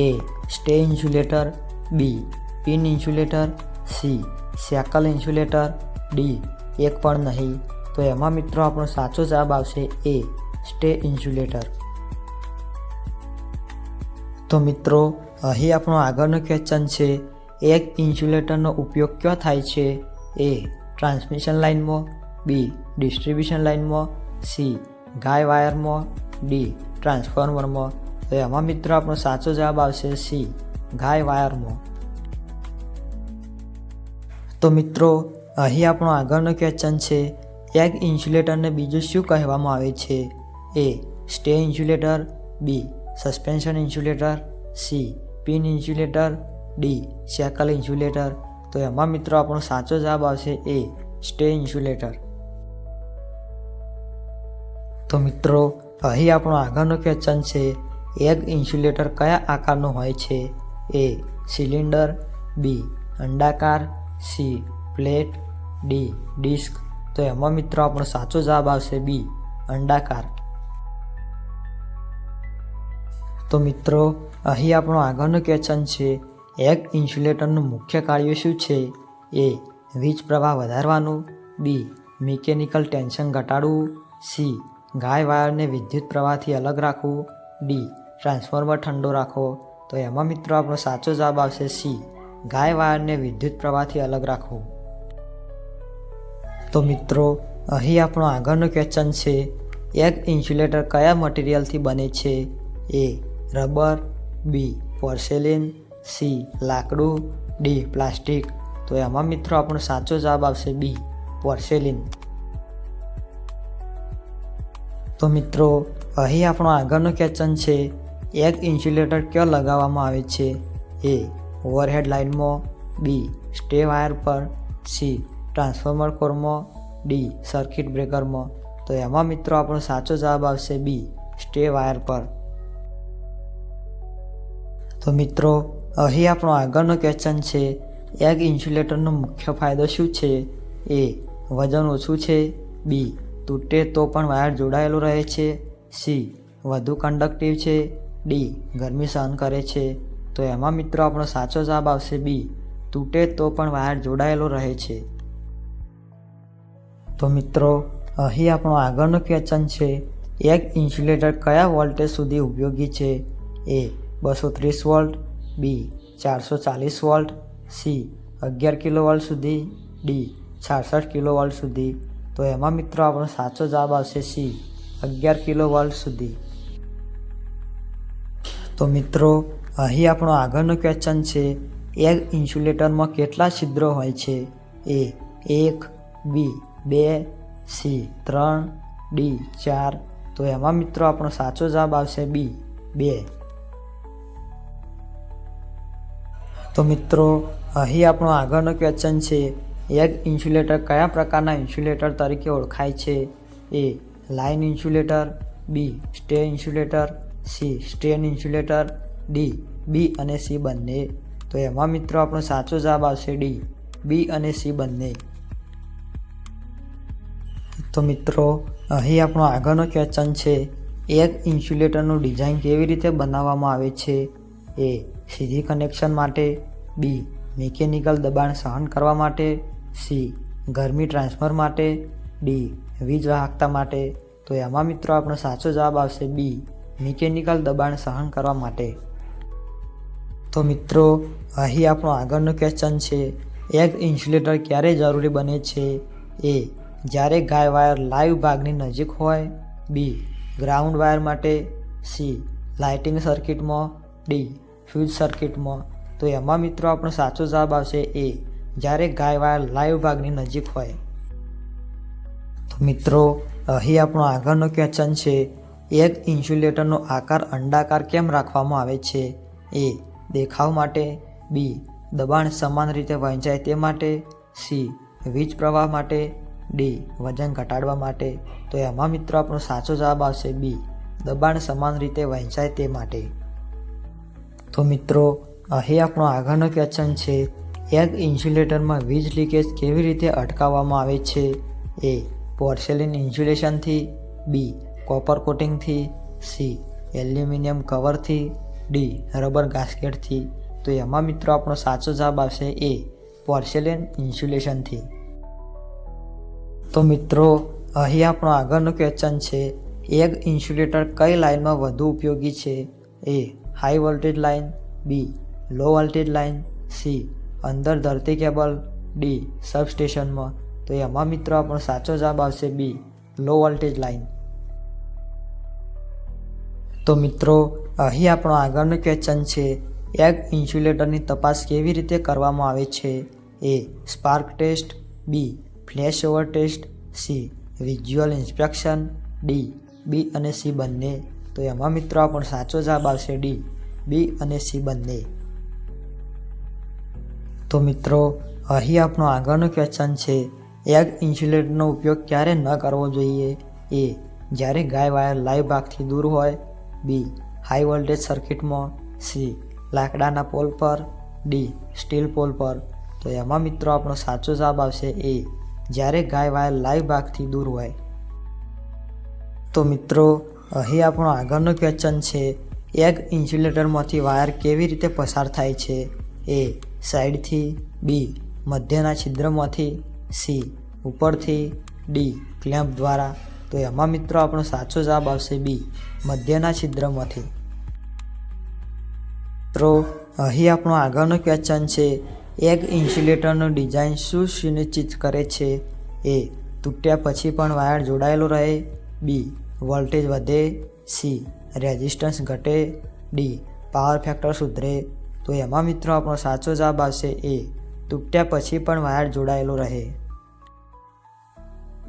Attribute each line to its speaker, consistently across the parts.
Speaker 1: A stay insulator, B pin insulator, C shackle insulator, D એક પણ નહીં. તો એમાં મિત્રો આપણો સાચો જવાબ આવશે એ સ્ટે ઇન્સ્યુલેટર. તો મિત્રો, અહીં આપણો આગળનો ક્વેશ્ચન છે, એક ઇન્સ્યુલેટરનો ઉપયોગ ક્યાં થાય છે? એ ટ્રાન્સમિશન લાઇનમાં, બી ડિસ્ટ્રીબ્યુશન લાઇનમાં, સી ગાય વાયરમાં, ડી ટ્રાન્સફોર્મરમાં. તો એમાં મિત્રો આપણો સાચો જવાબ આવશે સી, ગાય વાયરમાં. તો મિત્રો, અહીં આપણો આગળનો ક્વેશ્ચન છે એક ઇન્સ્યુલેટરને બીજું શું કહેવામાં આવે છે? A stay insulator B suspension insulator C pin insulator D shackle insulator તો એમાં મિત્રો આપણો સાચો જવાબ આવશે એ સ્ટે ઇન્સ્યુલેટર તો મિત્રો, અહીં આપણો આગળનો ક્વેશ્ચન છે એક ઇન્સ્યુલેટર કયા આકારનું હોય છે? એ સિલિન્ડર, બી અંડાકાર, સી પ્લેટ, ડી ડિસ્ક. તો એમાં મિત્રો આપણો સાચો જવાબ આવશે બી અંડાકાર. તો મિત્રો, અહીં આપણો આગળનો ક્વેશ્ચન છે, એક ઇન્સ્યુલેટરનું મુખ્ય કાર્ય શું છે? એ વીજ પ્રવાહ વધારવાનું, બી મિકેનિકલ ટેન્શન ઘટાડવું, સી ગાય વાયરને વિદ્યુત પ્રવાહથી અલગ રાખવું, ડી ટ્રાન્સફોર્મર ઠંડો રાખો. તો એમાં મિત્રો આપણો સાચો જવાબ આવશે સી ગાય વાયરને વિદ્યુત પ્રવાહથી અલગ રાખવું. તો મિત્રો, અહીં આપણો આગળનો ક્વેશ્ચન છે, એક ઇન્સ્યુલેટર કયા મટીરિયલથી બને છે? A rubber B porcelain C લાકડું ડી પ્લાસ્ટિક. તો એમાં મિત્રો આપણો સાચો જવાબ આવશે બી પોર્સેલિન. તો મિત્રો, અહીં આપણો આગળનો ક્વેશ્ચન છે એક ઇન્સ્યુલેટર ક્યાં લગાવવામાં આવે છે? એ ઓવરહેડ લાઇનમાં, બી સ્ટે વાયર પર, સી ટ્રાન્સફોર્મર કોરમાં, ડી સર્કિટ બ્રેકરમાં. તો એમાં મિત્રો આપણો સાચો જવાબ આવશે બી સ્ટે વાયર પર. તો મિત્રો, અહીં આપણો આગળનો ક્વેશ્ચન છે, એક ઇન્સ્યુલેટરનો મુખ્ય ફાયદો શું છે? એ વજન ઓછું છે, બી તૂટે તો પણ વાયર જોડાયેલો રહે છે, સી વધુ કંડક્ટિવ છે ડી, ગરમી સહન કરે છે. તો એમાં મિત્રો આપણો સાચો જવાબ આવશે બી. તૂટે તો પણ વાયર જોડાયેલો રહે છે. તો મિત્રો, અહીં આપણો આગળનો ક્વેશ્ચન છે, એક ઇન્સ્યુલેટર કયા વોલ્ટેજ સુધી ઉપયોગી છે? એ બસો ત્રીસ વોલ્ટ બી ચારસો ચાલીસ વોલ્ટ સી અગિયાર કિલો વોલ્ટ સુધી, ડી છાસઠ કિલો વોલ્ટ સુધી. તો એમાં મિત્રો આપણો સાચો જવાબ આવશે સી અગિયાર કિલો વોલ્ટ સુધી. તો મિત્રો, અહીં આપણો આગળનો ક્વેશ્ચન છે, એક ઇન્સ્યુલેટરમાં કેટલા છિદ્રો હોય છે? એ, એક, બી, બે, સી, ત્રણ, ડી, ચાર. તો એમાં મિત્રો આપણો સાચો જવાબ આવશે બી, બે. તો મિત્રો, અહીં આપણો આગળનો ક્વેશ્ચન છે, એક ઇન્સ્યુલેટર કયા પ્રકારના ઇન્સ્યુલેટર તરીકે ઓળખાય છે? A line insulator, B stay insulator C strain insulator, D, B અને સી બંને. તો એમાં મિત્રો આપણો સાચો જવાબ આવશે ડી, બી અને સી બંને. તો મિત્રો, અહીં આપણો આગળનો ક્વેશ્ચન છે, એક ઇન્સ્યુલેટરનું ડિઝાઇન કેવી રીતે બનાવવામાં આવે છે? એ, સીધી કનેક્શન માટે, બી મિકેનિકલ દબાણ સહન કરવા માટે, સી, ગરમી ટ્રાન્સફર માટે, ડી, વીજ વાહકતા માટે. તો એમાં મિત્રો આપણો સાચો જવાબ આવશે બી. મિકેનિકલ દબાણ સહન કરવા માટે. તો મિત્રો, અહીં આપણો આગળનો ક્વેશ્ચન છે, એક ઇન્સ્યુલેટર ક્યારે જરૂરી બને છે? એ, જ્યારે ગાય વાયર લાઈવ ભાગની નજીક હોય, બી ગ્રાઉન્ડ વાયર માટે, સી લાઇટિંગ સર્કિટમાં ડી ફ્યુઝ સર્કિટમાં તો એમાં મિત્રો આપણો સાચો જવાબ આવશે એ, જ્યારે ગાય વાયર લાઈવ ભાગની નજીક હોય. તો મિત્રો, અહીં આપણો આગળનો ક્વેશ્ચન છે એક ઇન્સ્યુલેટરનો આકાર અંડાકાર કેમ રાખવામાં આવે છે? એ દેખાવ માટે, બી દબાણ સમાન રીતે વહેંચાય તે માટે, સી વીજ પ્રવાહ માટે, ડી વજન ઘટાડવા માટે. તો એમાં મિત્રો આપણો સાચો જવાબ આવશે બી દબાણ સમાન રીતે વહેંચાય તે માટે. તો મિત્રો, અહીં આપણો આગળનો ક્વેશ્ચન છે, એક ઇન્સ્યુલેટરમાં વીજ લીકેજ કેવી રીતે અટકાવવામાં આવે છે? એ પોર્સેલિન ઇન્સ્યુલેશનથી, બી કોપર કોટિંગથી, સી, એલ્યુમિનિયમ કવરથી, ડી, રબર ગાસ્કેટથી. તો એમાં મિત્રો આપણો સાચો જવાબ આવશે એ, પોર્સેલિન ઇન્સ્યુલેશનથી. તો મિત્રો, અહીં આપણો આગળનો ક્વેશ્ચન છે એગ ઇન્સ્યુલેટર કઈ લાઇનમાં વધુ ઉપયોગી છે? A high voltage line B low voltage line C અંદર ધરતી કેબલ ડી સબસ્ટેશનમાં તો એમાં મિત્રો આપણો સાચો જવાબ આવશે બી લો વોલ્ટેજ લાઇન તો મિત્રો, અહીં આપણો આગળનું ક્વેશ્ચન છે એક ઇન્સ્યુલેટરની તપાસ કેવી રીતે કરવામાં આવે છે? A spark test B flash over test C visual inspection D B અને સી બંને. તો એમાં મિત્રો આપણો સાચો જવાબ આવશે ડી બી અને સી બંને. તો મિત્રો, અહીં આપણો આગળનો ક્વેશ્ચન છે એક ઇન્સ્યુલેટરનો ઉપયોગ ક્યારે ન કરવો જોઈએ? એ, જ્યારે ગાય વાયર લાઈવ ભાગથી દૂર હોય બી. હાઈ વોલ્ટેજ સર્કિટમાં સી. લાકડાના પોલ પર, ડી. સ્ટીલ પોલ પર. તો એમાં મિત્રો આપણો સાચો જવાબ આવશે એ. જ્યારે ગાય વાયર લાઈવ ભાગથી દૂર હોય. તો મિત્રો, અહીં આપણો આગળનો ક્વેશ્ચન છે, એક ઇન્સ્યુલેટરમાંથી વાયર કેવી રીતે પસાર થાય છે? એ. સાઈડથી, બી. મધ્યના છિદ્રમાંથી, સી. ઉપરથી, ડી. ક્લેમ્પ દ્વારા. તો એમાં મિત્રો આપણો સાચો જવાબ આવશે બી. મધ્યના છિદ્રમાંથી. મિત્રો, અહીં આપણો આગળનો ક્વેશ્ચન છે, એક ઇન્સ્યુલેટરનું ડિઝાઇન શું સુનિશ્ચિત કરે છે? એ, તૂટ્યા પછી પણ વાયર જોડાયેલો રહે? બી વોલ્ટેજ વધે? સી રેઝિસ્ટન્સ ઘટે? ડી પાવર ફેક્ટર સુધરે? તો એમાં મિત્રો આપણો સાચો જવાબ આવશે એ, તૂટ્યા પછી પણ વાયર જોડાયેલો રહે.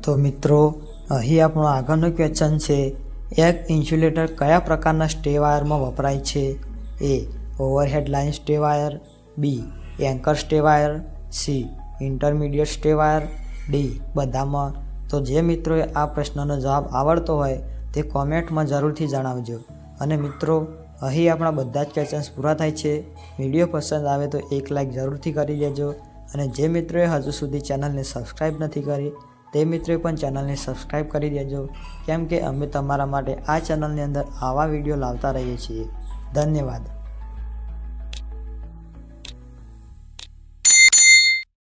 Speaker 1: તો મિત્રો, અહીં આપણો આગળનો ક્વેશ્ચન છે એક ઇન્સ્યુલેટર કયા પ્રકારના સ્ટે વાયરમાં વપરાય છે? A, overhead line stay wire, B, anchor stay wire, C, intermediate stay wire, D બધામાં તો જે મિત્રોએ આ પ્રશ્નનો જવાબ આવડતો હોય તે કોમેન્ટમાં જરૂરથી જણાવજો. અને મિત્રો, અહીં આપણા બધા જ ક્વેશ્ચન્સ પૂરા થાય છે. વીડિયો પસંદ આવે તો એક લાઇક જરૂરથી કરી દેજો. અને જે મિત્રોએ હજુ સુધી ચેનલને સબસ્ક્રાઈબ નથી કરી તે મિત્રોએ પણ ચેનલને સબસ્ક્રાઈબ કરી દેજો. કેમ કે અમે તમારા માટે આ ચેનલની અંદર આવા વીડિયો લાવતા રહીએ છીએ. ધન્યવાદ.